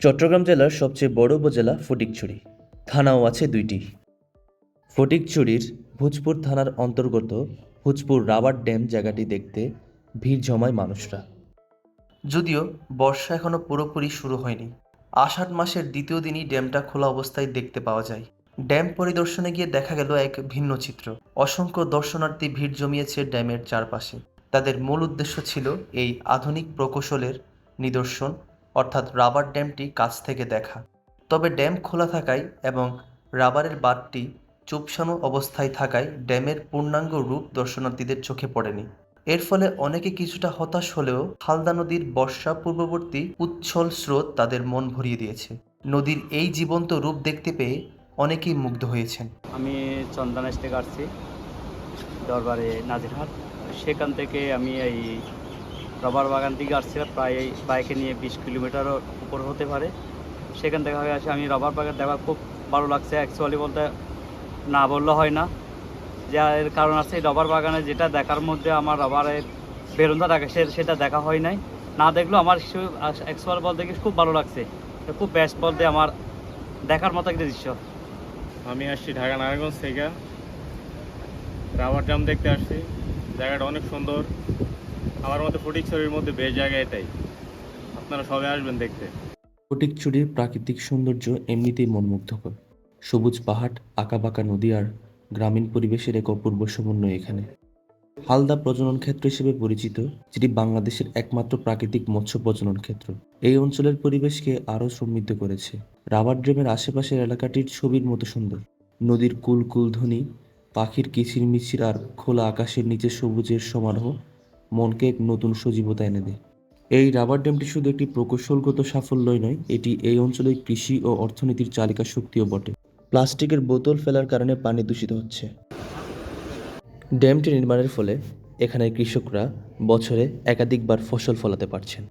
চট্টগ্রাম জেলার সবচেয়ে বড় উপজেলা ফটিকছড়ি। থানাও আছে দুইটি। ফটিকছড়ির ভোজপুর থানার অন্তর্গত ভোজপুর রাবার ড্যাম জায়গাটি দেখতে ভিড় জমায় মানুষরা। যদিও বর্ষা এখনও পুরোপুরি শুরু হয়নি। আষাঢ় মাসের দ্বিতীয় দিনই ড্যামটা খোলা অবস্থায় দেখতে পাওয়া যায়। ড্যাম পরিদর্শনে গিয়ে দেখা গেল এক ভিন্ন চিত্র। অসংখ্য দর্শনার্থী ভিড় জমিয়েছে ড্যামের চারপাশে। তাদের মূল উদ্দেশ্য ছিল এই আধুনিক প্রকৌশলের নিদর্শন অর্থাৎ রাবার ড্যামটি কাছ থেকে দেখা। তবে ড্যাম খোলা থাকায় এবং রাবারের বাঁধটি চুপসানো অবস্থায় থাকায় ড্যামের পূর্ণাঙ্গ রূপ দর্শনার্থীদের চোখে পড়েনি। এর ফলে অনেকে কিছুটা হতাশ হলেও হালদা নদীর বর্ষা পূর্ববর্তী উচ্ছল স্রোত তাদের মন ভরিয়ে দিয়েছে। নদীর এই জীবন্ত রূপ দেখতে পেয়ে অনেকেই মুগ্ধ হয়েছেন। আমি চন্দনাইশ থেকে আসছি, দরবারে নাজিরহাট। সেখান থেকে আমি এই রবার বাগান থেকে আসছিলাম প্রায় বাইকে নিয়ে বিশ কিলোমিটারও উপর হতে পারে। সেখান থেকে হয়ে আসে, আমি রবার বাগান দেখা খুব ভালো লাগছে। অ্যাকচুয়ালি বলতে না বললে হয় না। যা এর কারণ আছে রবার বাগানে যেটা দেখার মধ্যে আমার রবারের বেরোন্দা থাকে সে- সেটা দেখা হয় নাই। না দেখলেও আমার অ্যাকচুয়াল বলতে কি খুব ভালো লাগছে। খুব বেস্ট বলতে আমার দেখার মতো একটা দৃশ্য। আমি আসছি ঢাকা নারায়ণগঞ্জ থেকে। রাবার ড্যাম দেখতে আসছি। জায়গাটা অনেক সুন্দর। আমার মধ্যে বেশ আপনারা সবাই আসবেন দেখতে। প্রাকৃতিক সৌন্দর্য এমনিতেই মনমুগ্ধকর সবুজ পাহাড়, আঁকাবাঁকা নদী আর গ্রামীণ পরিবেশের এক অপূর্ব সমন্বয় এখানে। হালদা প্রজনন ক্ষেত্র হিসেবে পরিচিত, যেটি বাংলাদেশের একমাত্র প্রাকৃতিক মৎস্য প্রজনন ক্ষেত্র। এই অঞ্চলের পরিবেশকে আরও সমৃদ্ধ করেছে। রাবার ড্রেমের আশেপাশের এলাকাটির ছবির মতো সুন্দর। নদীর কুল কুল ধ্বনি, পাখির কিচিরমিচির আর খোলা আকাশের নিচে সবুজের সমারোহ মনকে এক নতুন সজীবতা এনে দেয়। এই রাবার ড্যামটি শুধু একটি প্রকৌশলগত সাফল্যই নয়, এটি এই অঞ্চলের কৃষি ও অর্থনীতির চালিকা শক্তিও বটে। প্লাস্টিকের বোতল ফেলার কারণে পানি দূষিত হচ্ছে। ড্যামটি নির্মাণের ফলে এখানে কৃষকরা বছরে একাধিকবার ফসল ফলাতে পারছেন।